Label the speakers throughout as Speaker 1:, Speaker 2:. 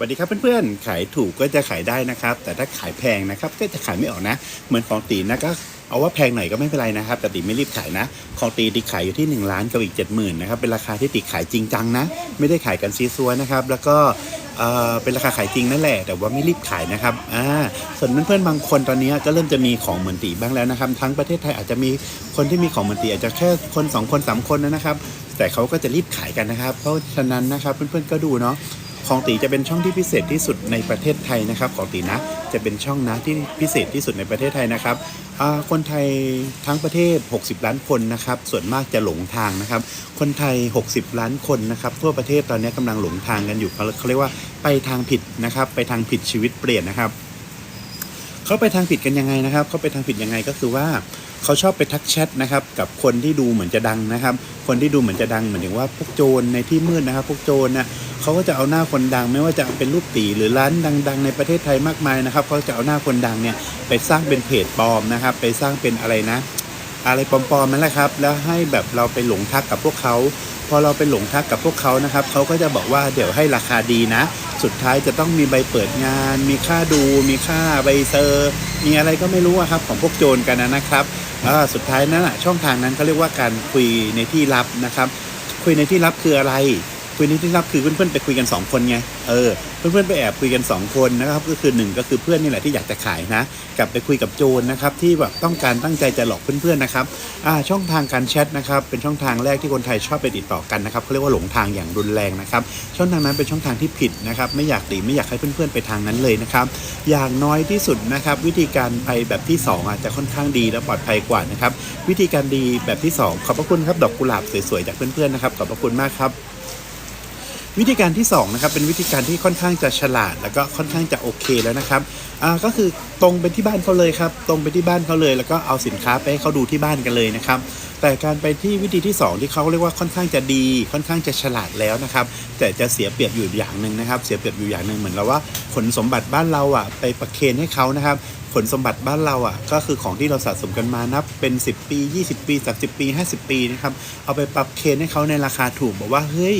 Speaker 1: สวัสดีครับเพื่อนๆ ขายถูกก็จะขายได้นะครับ แต่ถ้าขายแพงนะครับก็จะขายไม่ออกนะ เหมือนของตีนะก็เอาว่าแพงหน่อยก็ไม่เป็นไรนะครับแต่ตีไม่รีบขายนะ ของตีตีขายอยู่ที่ 1 ล้านกับอีก 7 0,000นะครับเป็นราคาที่ตีขายจริงจังนะ ไม่ได้ขายกันซีซัวนะครับ แล้วก็เอ่อเป็นราคาขายจริงนั่นแหละ แต่ว่าไม่รีบขายนะครับอ่าส่วนเพื่อนๆบางคนตอนนี้ก็เริ่มจะมีของเหมือนตีบ้างแล้วนะครับ ทั้งประเทศไทยอาจจะมีคนที่มีของเหมือนตีอาจจะแค่คนสองคนสามคนนะครับ แต่เขาก็จะรีบขายกันนะครับ เพราะฉะนั้นนะครับเพื่อนๆก็ดูเนาะ ของตีจะเป็นช่องที่พิเศษที่สุดในประเทศไทยนะครับของตีนะจะเป็นช่องนะที่พิเศษที่สุดในประเทศไทยนะครับคนไทยทั้งประเทศ 60 ล้านคนนะครับส่วนมากจะหลงทางนะครับ คนไทย 60 ล้านคนนะครับทั่วประเทศตอนนี้กำลังหลงทางกันอยู่เขาเรียกว่าไปทางผิดนะครับ ไปทางผิดชีวิตเปลี่ยนนะครับเขาไปทางผิดกันยังไงนะครับเขาไปทางผิดยังไงก็คือว่า เขาชอบไปทักแชทนะครับกับคนที่ดูเหมือนจะดังนะครับ คนที่ดูเหมือนจะดังเหมือนถึงว่าพวกโจรในที่มืดนะครับ พวกโจรนะเขาก็จะเอาหน้าคนดัง ไม่ว่าจะเป็นรูปตีหรือร้านดัง ๆ ในประเทศไทยมากมายนะครับเขาจะเอาหน้าคนดังเนี่ยไปสร้างเป็นเพจปลอมนะครับ ไปสร้างเป็นอะไรนะ อะไรปลอมๆนั่นแหละครับ แล้วให้แบบเราไปหลงทักกับพวกเขาพอเราไปหลงทักกับพวกเขานะครับเขาก็จะบอกว่าเดี๋ยวให้ราคาดีนะ สุดท้ายจะต้องมีใบเปิดงาน มีค่าดู มีค่าใบเซอร์ มีอะไรก็ไม่รู้ครับของพวกโจรกันนะครับ สุดท้ายนั้นอะช่องทางนั้นเขาเรียกว่าการคุยในที่ลับนะครับ คุยในที่ลับคืออะไร คุยในที่ลับคือเพื่อนๆไปคุยกัน 2 คนไง เออ เพื่อนๆไปแอบคุยกัน 2 คนนะครับ ก็คือหนึ่งก็คือเพื่อนนี่แหละที่อยากจะขายนะ กลับไปคุยกับโจรนะครับที่แบบต้องการตั้งใจจะหลอกเพื่อนๆนะครับ อ่า ช่องทางการแชทนะครับ เป็นช่องทางแรกที่คนไทยชอบไปติดต่อกันนะครับเขาเรียกว่าหลงทางอย่างรุนแรงนะครับ ช่องทางนั้นเป็นช่องทางที่ผิดนะครับ ไม่อยากตีไม่อยากให้เพื่อนๆไปทางนั้นเลยนะครับ อย่างน้อยที่สุดนะครับ วิธีการไปแบบที่2อาจจะค่อนข้างดีและปลอดภัยกว่านะครับ วิธีการดีแบบที่ 2 ขอบพระคุณครับ ดอกกุหลาบสวยๆจากเพื่อนๆนะครับ ขอบพระคุณมากครับ วิธีการที่2นะครับเป็นวิธีการที่ค่อนข้างจะฉลาด แล้วก็ค่อนข้างจะโอเคแล้วนะครับอ่าก็คือตรงไปที่บ้านเขาเลยครับตรงไปที่บ้านเขาเลย แล้วก็เอาสินค้าไปให้เขาดูที่บ้านกันเลยนะครับแต่การไปที่วิธีที่ 2 ที่เขาเรียกว่าค่อนข้างจะดี ค่อนข้างจะฉลาดแล้วนะครับแต่จะเสียเปรียบอยู่อย่างหนึ่งนะครับเสียเปรียบอยู่อย่างหนึ่งเหมือนเราว่าขนสมบัติบ้านเราอะไปประเคนให้เขานะครับผลสมบัติบ้านเราอะก็คือของที่เราสะสมกันมานับเป็น 10 ปี 20 ปี 30 ปี 50 ปีนะครับเอาไปปรับเคนให้เขาในราคาถูกบอกว่าเฮ้ย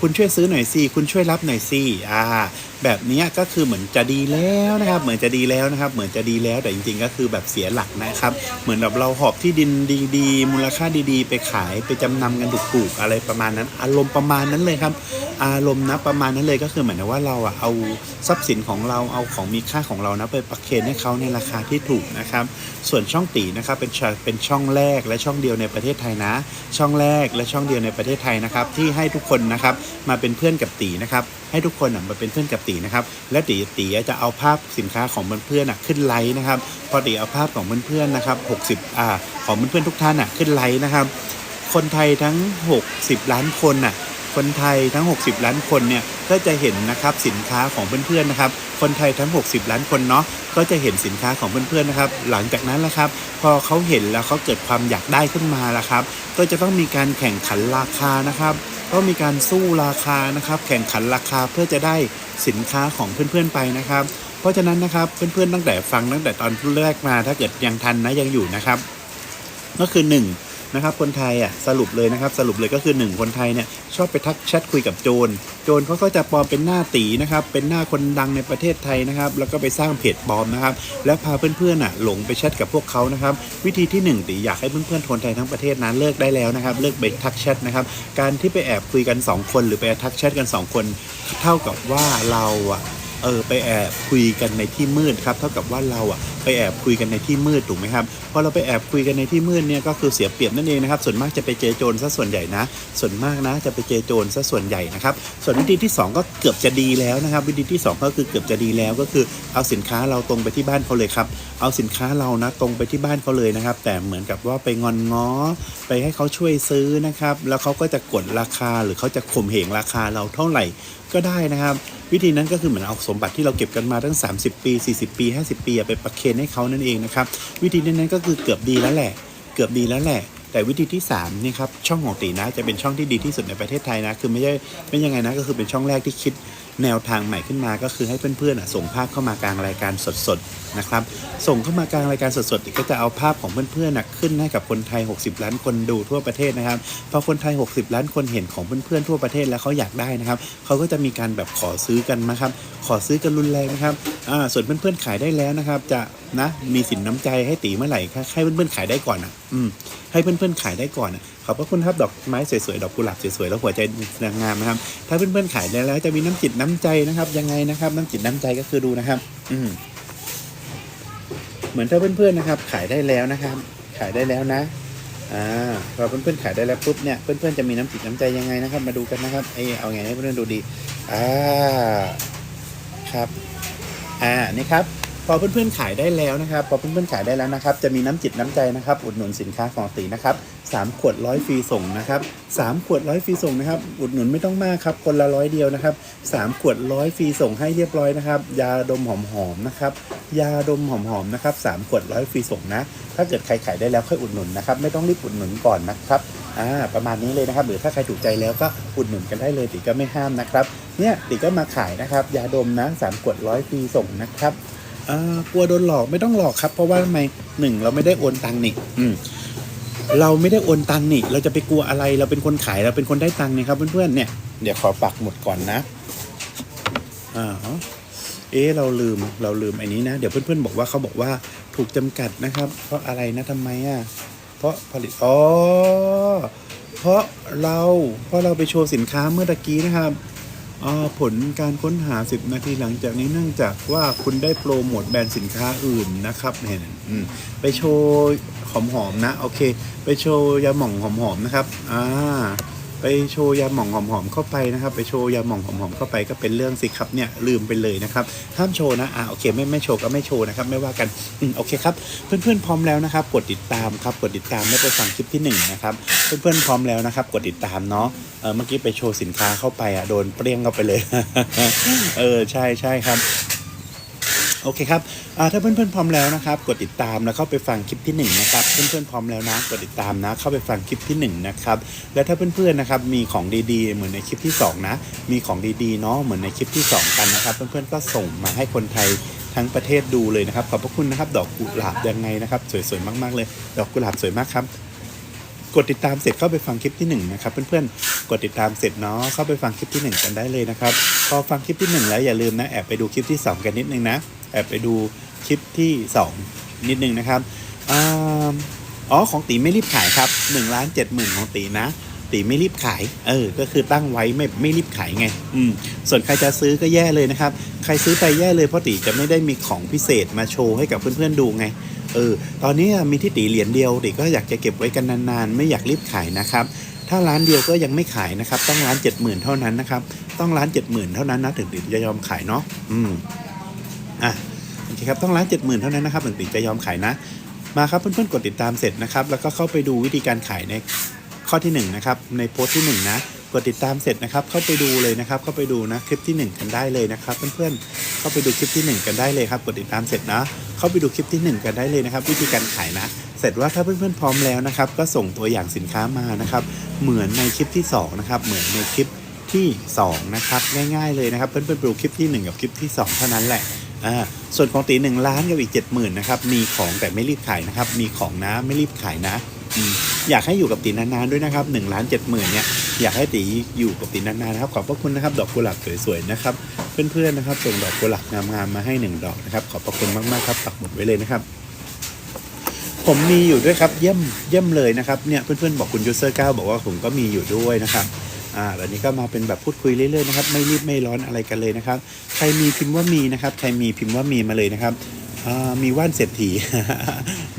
Speaker 1: คุณช่วยซื้อหน่อยสิคุณช่วยรับหน่อยสิอ่า แบบนี้ก็คือเหมือนจะดีแล้วนะครับ เหมือนจะดีแล้วนะครับ เหมือนจะดีแล้วแต่จริง ๆ ก็คือแบบเสียหลักนะครับ เหมือนแบบเราหอบที่ดินดีๆ มูลค่าดีๆ ไปขายไปจำนำกันถูกๆอะไรประมาณนั้น อารมณ์ประมาณนั้นเลยครับ อารมณ์นะประมาณนั้นเลยก็คือเหมือนว่าเราอะเอาทรัพย์สินของเราเอาของมีค่าของเรานะไปประเคนให้เขาในราคาที่ถูกนะครับ ส่วนช่องตีนะครับเป็นเป็นช่องแรกและช่องเดียวในประเทศไทยนะ ช่องแรกและช่องเดียวในประเทศไทยนะครับ ที่ให้ทุกคนนะครับมาเป็นเพื่อนกับตีนะครับ ให้ทุกคนมาเป็นเพื่อนกับตีนะครับ และตีตีจะเอาภาพสินค้าของเพื่อนๆอะขึ้นไลน์นะครับ พอตีเอาภาพของเพื่อนๆนะครับ 60อ่าของเพื่อนๆทุกท่านขึ้นไลน์นะครับ คนไทยทั้ง 60 ล้านคนน่ะคนไทยทั้ง 60 ล้านคนเนี่ยก็จะเห็นนะครับสินค้าของเพื่อนๆนะครับ คนไทยทั้ง 60 ล้านคนเนาะก็จะเห็นสินค้าของเพื่อนๆนะครับ หลังจากนั้นละครับ พอเขาเห็นแล้วเขาเกิดความอยากได้ขึ้นมาละครับ ก็จะต้องมีการแข่งขันราคานะครับ ก็มีการสู้ราคานะครับ แข่งขันราคาเพื่อจะได้สินค้าของเพื่อนๆไปนะครับ เพราะฉะนั้นนะครับเพื่อนๆตั้งแต่ฟังตั้งแต่ตอนแรกมาถ้าเกิดยังทันนะยังอยู่นะครับ ก็คือ 1 นะครับคนไทยอะสรุปเลยนะครับสรุปเลยก็คือ 1 คนไทยเนี่ยชอบไปทักแชทคุยกับโจรโจรเขาก็จะปลอมเป็นหน้าตีนะครับเป็นหน้าคนดังในประเทศไทยนะครับแล้วก็ไปสร้างเพจปลอมนะครับแล้วพาเพื่อนๆอะหลงไปแชทกับพวกเขานะครับวิธีที่ 1ตีอยากให้เพื่อนๆคนไทยทั้งประเทศนั้นเลิกได้แล้วนะครับเลิกไปทักแชทนะครับการที่ไปแอบคุยกัน 2 คน หรือไปทักแชทกัน 2 คน เท่ากับว่าเราอะ เออไปแอบคุยกันในที่มืดครับเท่ากับว่าเราอะไปแอบคุยกันในที่มืดถูกไหมครับพอเราไปแอบคุยกันในที่มืดเนี่ยก็คือเสียเปรียบนั่นเองนะครับส่วนมากจะไปเจอโจรซะส่วนใหญ่นะ ส่วนมากนะจะไปเจอโจรซะส่วนใหญ่นะครับส่วนวิธีที่ 2 ก็เกือบจะดีแล้วนะครับ วิธีที่ 2 ก็คือเกือบจะดีแล้วก็คือเอาสินค้าเราตรงไปที่บ้านเขาเลยครับ เอาสินค้าเรานะตรงไปที่บ้านเขาเลยนะครับ แต่เหมือนกับว่าไปงอนง้อ ไปให้เขาช่วยซื้อนะครับ แล้วเขาก็จะกดราคาหรือเขาจะข่มเหงราคาเราเท่าไหร่ก็ได้นะครับ วิธีนั้นก็คือเหมือนเอาสมบัติที่เราเก็บกันมาตั้ง 30 ปี 40 ปี 50 ปีไปประเคนให้เขานั่นเองนะครับ วิธีนั้นก็คือเกือบดีแล้วแหละ เกือบดีแล้วแหละแต่วิธีที่3นี่ครับช่องของตีนะจะเป็นช่องที่ดีที่สุดในประเทศไทยนะ คือไม่ใช่ไม่ยังไงนะก็คือเป็นช่องแรกที่คิด แนวทางใหม่ขึ้นมาก็คือให้เพื่อนๆส่งภาพเข้ามากลางรายการสดๆนะครับ ส่งเข้ามากลางรายการสดๆก็จะเอาภาพของเพื่อนๆขึ้นให้กับคนไทย 60 ล้านคนดูทั่วประเทศนะครับพอคนไทย 60 ล้านคนเห็นของเพื่อนๆทั่วประเทศแล้วเขาอยากได้นะครับเขาก็จะมีการแบบขอซื้อกันนะครับขอซื้อกันรุนแรงนะครับ ส่วนเพื่อนๆขายได้แล้วนะครับ จะนะมีสินน้ำใจให้ตีเมื่อไหร่ครับให้เพื่อนๆขายได้ก่อนอะ อืมให้เพื่อนๆขายได้ก่อนอะขอบพระคุณครับดอกไม้สวยๆดอกกุหลาบสวยๆแล้วหัวใจนางงามนะครับ ถ้าเพื่อนๆขายได้แล้วจะมีน้ำจิตน้ำใจนะครับ ยังไงนะครับ น้ำจิตน้ำใจก็คือดูนะครับ อืมเหมือนถ้าเพื่อนๆนะครับ ขายได้แล้วนะครับ ขายได้แล้วนะอ่าพอเพื่อนๆขายได้แล้วปุ๊บเนี่ยเพื่อนๆจะมีน้ำจิตน้ำใจยังไงนะครับ มาดูกันนะครับเออเอาไงให้เพื่อนๆดูดีอ่าครับ อ่านี่ครับ พอเพื่อนๆขายได้แล้วนะครับพอเพื่อนๆขายได้แล้วนะครับ จะมีน้ำจิตน้ำใจนะครับ อุดหนุนสินค้าของตีนะครับสามขวดร้อยฟรีส่งนะครับสามขวดร้อยฟรีส่งนะครับ อุดหนุนไม่ต้องมากครับ คนละร้อยเดียวนะครับสามขวดร้อยฟรีส่งให้เรียบร้อยนะครับ ยาดมหอมๆนะครับ ยาดมหอมๆนะครับสามขวดร้อยฟรีส่งนะ ถ้าเกิดใครขายได้แล้วค่อยอุดหนุนนะครับ ไม่ต้องรีบอุดหนุนก่อนนะครับอ่าประมาณนี้เลยนะครับ หรือถ้าใครถูกใจแล้วก็อุดหนุนกันได้เลยติก็ไม่ห้ามนะครับ เนี่ยติก็มาขายนะครับ ยาดมนะสามขวดร้อยฟรีส่งนะครับ กลัวโดนหลอกไม่ต้องหลอกครับ เพราะว่าทำไมหนึ่งเราไม่ได้โอนตังค์นี่อืมเราไม่ได้โอนตังค์นี่ เราจะไปกลัวอะไร เราเป็นคนขายเราเป็นคนได้ตังค์นี่ครับเพื่อนๆเนี่ยเดี๋ยวขอปักหมุดก่อนนะอ่าเอ๊ะเราลืมเราลืมไอ้นี้นะ เดี๋ยวเพื่อนๆบอกว่าเขาบอกว่าถูกจำกัดนะครับ เพราะอะไรนะทำไมอะเพราะผลิตอ๋อเพราะเราเพราะเราไปโชว์สินค้าเมื่อตะกี้นะครับอ่า ผลการค้นหา 10 นาทีหลังจากนี้เนื่องจากว่าคุณได้โปรโมทแบรนด์สินค้าอื่นนะครับเห็นไปโชว์หอมๆนะ โอเค ไปโชว์ยาหม่องหอมๆนะครับ อ่า ไปโชว์ยาหม่องหอมๆเข้าไปนะครับ ไปโชว์ยาหม่องหอมๆเข้าไปก็เป็นเรื่องสิครับเนี่ยลืมไปเลยนะครับห้ามโชว์นะอ่าโอเคไม่ไม่โชว์ก็ไม่โชว์นะครับไม่ว่ากันอืมโอเคครับเพื่อนๆพร้อมแล้วนะครับ กดติดตามครับกดติดตามแล้ไปฟังคลิปที่หนึ่งนะครับเพื่อนๆพร้อมแล้วนะครับ กดติดตามเนาะเออเมื่อกี้ไปโชว์สินค้าเข้าไปอะโดนเปรี้ยงเข้าไปเลย เออใช่ใช่ครับ โอเคครับถ้าเพื่อนๆพร้อมแล้วนะครับ กดติดตามแล้วเข้าไปฟังคลิปที่หนึ่งนะครับ เพื่อนๆพร้อมแล้วนะ กดติดตามนะ เข้าไปฟังคลิปที่หนึ่งนะครับ และถ้าเพื่อนๆนะครับ มีของดีๆ เหมือนในคลิปที่สองนะ มีของดีๆเนาะ เหมือนในคลิปที่สองกันนะครับ เพื่อนๆก็ส่งมาให้คนไทยทั้งประเทศดูเลยนะครับ ขอบพระคุณนะครับ ดอกกุหลาบยังไงนะครับ สวยๆมากๆเลย ดอกกุหลาบสวยมากครับกดติดตามเสร็จเข้าไปฟังคลิปที่หนึ่งนะครับเพื่อนๆกดติดตามเสร็จเนาะเข้าไปฟังคลิปที่หนึ่งกันได้เลยนะครับ พอฟังคลิปที่หนึ่งแล้วอย่าลืมนะแอบไปดูคลิปที่สองกันนิดนึงนะ แอบไปดูคลิปที่สองนิดนึงนะครับอ๋อของตีไม่รีบขายครับหนึ่งล้านเจ็ดหมื่นของตีนะ ตีไม่รีบขาย เออ ก็คือตั้งไว้ไม่ไม่รีบขายไง อืม ส่วนใครจะซื้อก็แย่เลยนะครับ ใครซื้อไปแย่เลยเพราะตีจะไม่ได้มีของพิเศษมาโชว์ให้กับเพื่อนๆดูไง เออ ตอนนี้มีที่ตีเหรียญเดียวตีก็อยากจะเก็บไว้กันนานๆ ไม่อยากรีบขายนะครับ ถ้าร้านเดียวก็ยังไม่ขายนะครับ ต้องร้านเจ็ดหมื่นเท่านั้นนะครับ ต้องร้านเจ็ดหมื่นเท่านั้นนะถึงตีจะยอมขายเนาะ อืม อะโอเคครับต้องร้านเจ็ดหมื่นเท่านั้นนะครับถึงตีจะยอมขายนะ มาครับเพื่อนๆกดติดตามเสร็จนะครับ แล้วก็เข้าไปดูวิธีการขายในข้อที่หนึ่งนะครับในโพสต์ที่หนึ่งนะกดติดตามเสร็จนะครับ เข้าไปดูเลยนะครับ เข้าไปดูนะคลิปที่หนึ่งกันได้เลยนะครับ เพื่อนๆเข้าไปดูคลิปที่หนึ่งกันได้เลยครับกดติดตามเสร็จนะ เข้าไปดูคลิปที่หนึ่งกันได้เลยนะครับ วิธีการขายนะ เสร็จว่าถ้าเพื่อนๆพร้อมแล้วนะครับ ก็ส่งตัวอย่างสินค้ามานะครับ เหมือนในคลิปที่สองนะครับเหมือนในคลิปที่สองนะครับง่ายๆเลยนะครับ เพื่อนๆดูคลิปที่หนึ่งกับคลิปที่สองเท่านั้นแหละ อ่าส่วนของตีหนึ่งล้านกับอีกเจ็ดหมื่นนะครับมีของแต่ไม่รีบขายนะครับมีของนะไม่รีบขายนะอยากให้อยู่กับตีนานๆด้วยนะครับหนึ่งล้านเจ็ดหมื่นเนี่ยอยากให้ตีอยู่กับตีนานๆนะครับขอบพระคุณนะครับดอกกุหลาบสวยๆนะครับเพื่อนๆนะครับส่งดอกกุหลาบงามๆมาให้หนึ่งดอกนะครับขอบพระคุณมากๆครับปักหมุดไว้เลยนะครับผมมีอยู่ด้วยครับเยี่ยมเยี่ยมเลยนะครับเนี่ยเพื่อนๆบอกคุณยูเซอร์เก้าบอกว่าผมก็มีอยู่ด้วยนะครับ อ่าแล้วนี้ก็มาเป็นแบบพูดคุยเรื่อยๆนะครับไม่รีบไม่ร้อนอะไรกันเลยนะครับใครมีพิมพ์ว่ามีนะครับใครมีพิมพ์ว่ามีมาเลยนะครับอ่ามีว่านเศรษฐี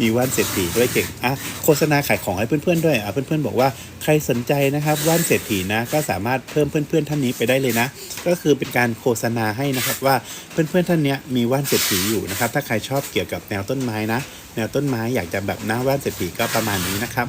Speaker 1: มีว่านเศรษฐีด้วยเก่งอะโฆษณาขายของให้เพื่อนๆด้วยอะเพื่อนๆบอกว่าใครสนใจนะครับว่านเศรษฐีนะก็สามารถเพิ่มเพื่อนๆท่านนี้ไปได้เลยนะ ก็คือเป็นการโฆษณาให้นะครับว่าเพื่อนๆท่านเนี้ยมีว่านเศรษฐีอยู่นะครับถ้าใครชอบเกี่ยวกับแนวต้นไม้นะ แนวต้นไม้อยากจะแบบหน้าแว่นเศรษฐีก็ประมาณนี้นะครับ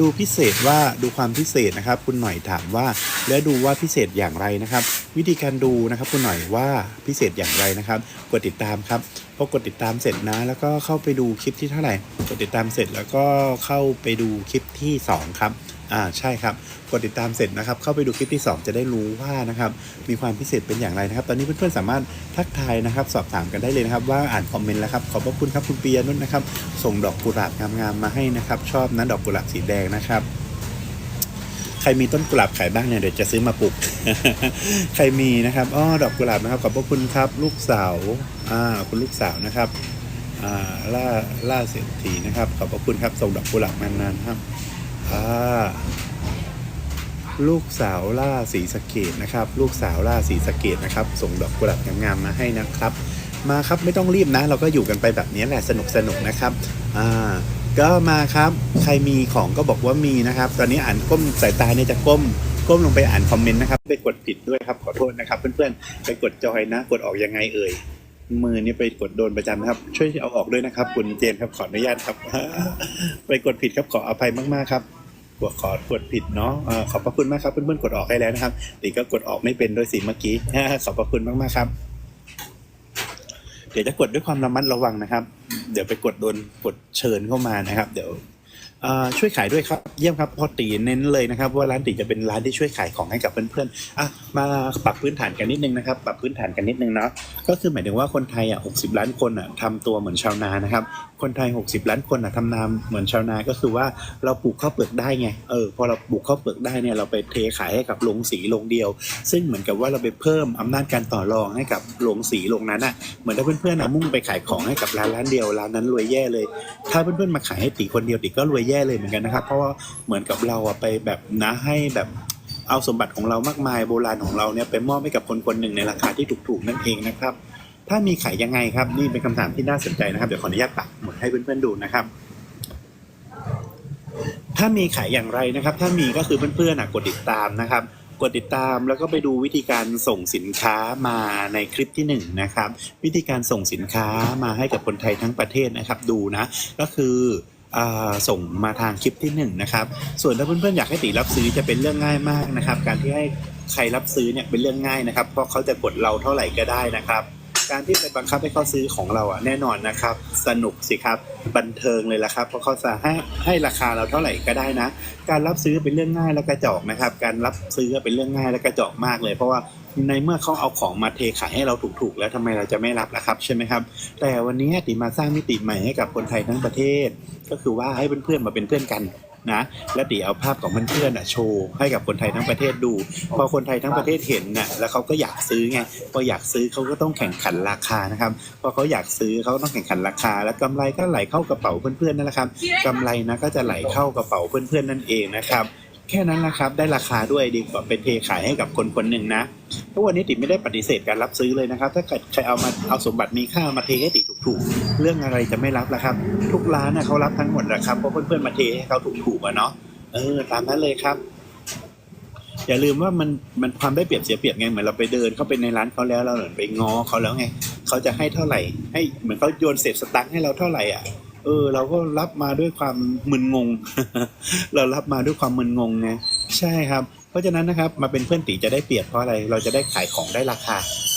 Speaker 1: ดูพิเศษว่าดูความพิเศษนะครับ คุณหน่อยถามว่า แล้วดูว่าพิเศษอย่างไรนะครับ วิธีการดูนะครับ คุณหน่อยว่าพิเศษอย่างไรนะครับ กดติดตามครับพอกดติดตามเสร็จนะ แล้วก็เข้าไปดูคลิปที่เท่าไหร่ กดติดตามเสร็จแล้วก็เข้าไปดูคลิปที่สองครับ อ่าใช่ครับ กดติดตามเสร็จนะครับ เข้าไปดูคลิปที่ 2 จะได้รู้ว่านะครับ มีความพิเศษเป็นอย่างไรนะครับ ตอนนี้เพื่อนๆสามารถทักทายนะครับ สอบถามกันได้เลยนะครับ ว่าอ่านคอมเมนต์แล้วครับ ขอบพระคุณครับคุณปียนุชนะครับ ส่งดอกกุหลาบงามๆมาให้นะครับ ชอบนะดอกกุหลาบสีแดงนะครับใครมีต้นกุหลาบขายบ้างเนี่ยเดี๋ยวจะซื้อมาปลูก ใครมีนะครับอ้อดอกกุหลาบนะครับ ขอบพระคุณครับ ลูกสาวอ่าคุณลูกสาวนะครับอ่าล่าล่าเศรษฐีนะครับ ขอบพระคุณครับส่งดอกกุหลาบมานานครับ อ่าลูกสาวล่าสีสะเกดนะครับ ลูกสาวล่าสีสะเกดนะครับ ส่งดอกกุหลาบงามๆมาให้นะครับ มาครับไม่ต้องรีบนะ เราก็อยู่กันไปแบบนี้แหละสนุกสนุกๆนะครับอ่าก็มาครับใครมีของก็บอกว่ามีนะครับ ตอนนี้อ่านก้มสายตาเนี่ยจะก้มก้มลงไปอ่านคอมเมนต์นะครับไปกดผิดด้วยครับขอโทษนะครับ เพื่อนๆไปกดจอยนะ กดออกยังไงเอ่ยมือนี่ไปกดโดนประจำนะครับ ช่วยเอาออกด้วยนะครับ คุณเจนครับขออนุญาตครับ ไปกดผิดครับขออภัยมากๆครับ กดขอกดผิดเนาะขอบพระคุณมากครับเพื่อนๆกดออกให้แล้วนะครับตีก็กดออกไม่เป็นด้วยสิเมื่อกี้ขอบพระคุณมากๆครับ เดี๋ยวจะกดด้วยความระมัดระวังนะครับ เดี๋ยวไปกดโดนกดเชิญเข้ามานะครับ เดี๋ยว ช่วยขายด้วยครับ เยี่ยมครับพอตีเน้นเลยนะครับ ว่าร้านตีจะเป็นร้านที่ช่วยขายของให้กับเพื่อนๆอะมาปรับพื้นฐานกันนิดนึงนะครับ ปรับพื้นฐานกันนิดนึงเนาะก็คือหมายถึงว่าคนไทยอะ60ล้านคนอะทำตัวเหมือนชาวนานะครับ คนไทย 60 ล้านคนอะทำนาเหมือนชาวนาก็คือว่าเราปลูกข้าวเปลือกได้ไงเออพอเราปลูกข้าวเปลือกได้เนี่ยเราไปเทขายให้กับโรงสีโรงเดียว ซึ่งเหมือนกับว่าเราไปเพิ่มอำนาจการต่อรองให้กับโรงสีโรงนั้นอะเหมือนถ้าเพื่อนๆนะมุ่งไปขายของให้กับร้านร้านเดียวร้านนั้นรวยแย่เลย ถ้าเพื่อนๆมาขายให้ตีคนเดียวตีก็รวยแย่เลยเหมือนกันนะครับ เพราะว่าเหมือนกับเราอะไปแบบนะให้แบบเอาสมบัติของเรามากมายโบราณของเราเนี่ยไปมอบให้กับคนคนหนึ่งในราคาที่ถูกๆนั่นเองนะครับ ถ้ามีขายยังไงครับ นี่เป็นคำถามที่น่าสนใจนะครับ เดี๋ยวขออนุญาตปักหมุดให้เพื่อนๆดูนะครับ ถ้ามีขายอย่างไรนะครับ ถ้ามีก็คือเพื่อนๆอะกดติดตามนะครับกดติดตามแล้วก็ไปดูวิธีการส่งสินค้ามาในคลิปที่หนึ่งนะครับ วิธีการส่งสินค้ามาให้กับคนไทยทั้งประเทศนะครับดูนะ ก็คือ ส่งมาทางคลิปที่หนึ่งนะครับ ส่วนถ้าเพื่อนๆอยากให้ตีรับซื้อจะเป็นเรื่องง่ายมากนะครับ การที่ให้ใครรับซื้อเนี่ยเป็นเรื่องง่ายนะครับ เพราะเขาจะกดเราเท่าไหร่ก็ได้นะครับ การที่ไปบังคับให้เขาซื้อของเราอะแน่นอนนะครับ สนุกสิครับบันเทิงเลยละครับ เพราะเขาจะให้ให้ราคาเราเท่าไหร่ก็ได้นะ การรับซื้อเป็นเรื่องง่ายและกระจอกนะครับ การรับซื้อเป็นเรื่องง่ายและกระจอกมากเลย เพราะว่า ในเมื่อเขาเอาของมาเทขายให้เราถูกๆ แล้วทำไมเราจะไม่รับล่ะครับใช่ไหมครับ แต่วันนี้ติมาสร้างมิติใหม่ให้กับคนไทยทั้งประเทศ ก็คือว่าให้เพื่อนๆมาเป็นเพื่อนกันนะและตีเอาภาพของเพื่อนๆน่ะโชว์ให้กับคนไทยทั้งประเทศดู พอคนไทยทั้งประเทศเห็นน่ะแล้วเขาก็อยากซื้อไงพออยากซื้อเขาก็ต้องแข่งขันราคานะครับพอเขาอยากซื้อเขาก็ต้องแข่งขันราคา แล้วกำไรก็ไหลเข้ากระเป๋าเพื่อนๆนั่นแหละครับกำไรนะก็จะไหลเข้ากระเป๋าเพื่อนๆนั่นเองนะครับ แค่นั้นแหละครับ ได้ราคาด้วยดีกว่าไปเทขายให้กับคนคนหนึ่งนะเพราะวันนี้ติไม่ได้ปฏิเสธการรับซื้อเลยนะครับ ถ้าเกิดใครเอามาเอาสมบัติมีค่ามาเทให้ติถูกๆ เรื่องอะไรจะไม่รับละครับ ทุกร้านนะเขารับทั้งหมดแหละครับเพราะเพื่อนๆมาเทให้เขาถูกๆอะเนาะเออตามนั้นเลยครับอย่าลืมว่ามันมันความได้เปรียบเสียเปรียบไงเหมือนเราไปเดินเข้าไปในร้านเขาแล้วเราเหมือนไปง้อเขาแล้วไงเขาจะให้เท่าไหร่ ให้เหมือนเขาโยนเศษสตังค์ให้เราเท่าไหร่อะ เออ เราก็รับมาด้วยความมึนงง เรารับมาด้วยความมึนงงไงใช่ครับ เพราะฉะนั้นนะครับมาเป็นเพื่อนตีจะได้เปรียบเพราะอะไร เราจะได้ขายของได้ราคา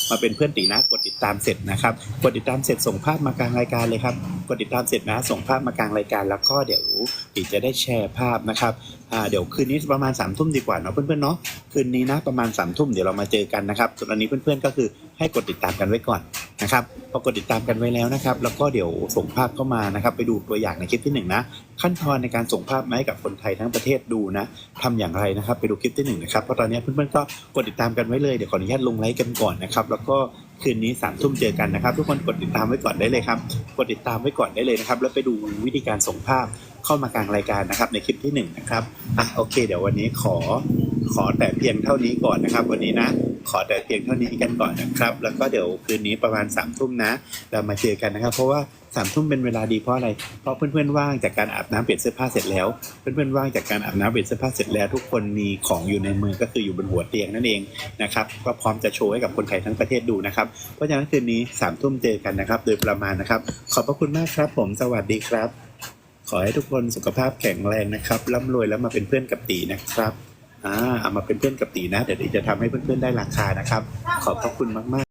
Speaker 1: มาเป็นเพื่อนตีนะ กดติดตามเสร็จนะครับ กดติดตามเสร็จส่งภาพมากลางรายการเลยครับ กดติดตามเสร็จนะ ส่งภาพมากลางรายการแล้วก็เดี๋ยวตีจะได้แชร์ภาพนะครับอ่าเดี๋ยวคืนนี้ประมาณ3ามทุ่มดีกว่าเนาะเพื่อนๆเนาะคืนนี้นะประมาณ3ามทุ่มเดี๋ยวเรามาเจอกันนะครับส่วนอันนี้เพื่อนๆก็คือให้กดติดตามกันไว้ก่อน นะครับพอกดติดตามกันไว้แล้วนะครับ แล้วก็เดี๋ยวส่งภาพเข้ามานะครับ ไปดูตัวอย่างในคลิปที่หนึ่งนะขั้นตอนในการส่งภาพมาให้กับคนไทยทั้งประเทศดูนะทำอย่างไรนะครับ ไปดูคลิปที่หนึ่งนะครับเพราะตอนนี้เพื่อนๆก็กดติดตามกันไว้เลยเดี๋ยวขออนุญาตลงไลค์กันก่อนนะครับ แล้วก็คืนนี้สามทุ่มเจอกันนะครับ ทุกคนกดติดตามไว้ก่อนได้เลยครับกดติดตามไว้ก่อนได้เลยนะครับ แล้วไปดูวิธีการส่งภาพเข้ามากลางรายการนะครับ ในคลิปที่หนึ่งนะครับอะโอเค เดี๋ยววันนี้ขอ ขอแต่เพียงเท่านี้ก่อนนะครับ วันนี้นะ ขอแต่เพียงเท่านี้กันก่อนนะครับ แล้วก็เดี๋ยวคืนนี้ประมาณสามทุ่มนะ เรามาเจอกันนะครับ เพราะว่าสามทุ่มเป็นเวลาดีเพราะอะไร เพราะเพื่อนๆว่างจากการอาบน้ำเปลี่ยนเสื้อผ้าเสร็จแล้ว เพื่อนๆว่างจากการอาบน้ำเปลี่ยนเสื้อผ้าเสร็จแล้ว ทุกคนมีของอยู่ในมือก็คืออยู่บนหัวเตียงนั่นเองนะครับ ก็พร้อมจะโชว์ให้กับคนไทยทั้งประเทศดูนะครับ เพราะฉะนั้นคืนนี้สามทุ่มเจอกันนะครับ โดยประมาณนะครับ ขอบพระคุณมากครับ ผมสวัสดีครับ ขอให้ทุกคนสุขภาพแข็งแรงนะครับร่ำรวยแล้วมาเป็นเพื่อนกับตีนะครับ อ่าเอามาเป็นเพื่อนกับตีนะ เดี๋ยวตีจะทำให้เพื่อนๆได้ราคานะครับ ขอบพระคุณมากๆ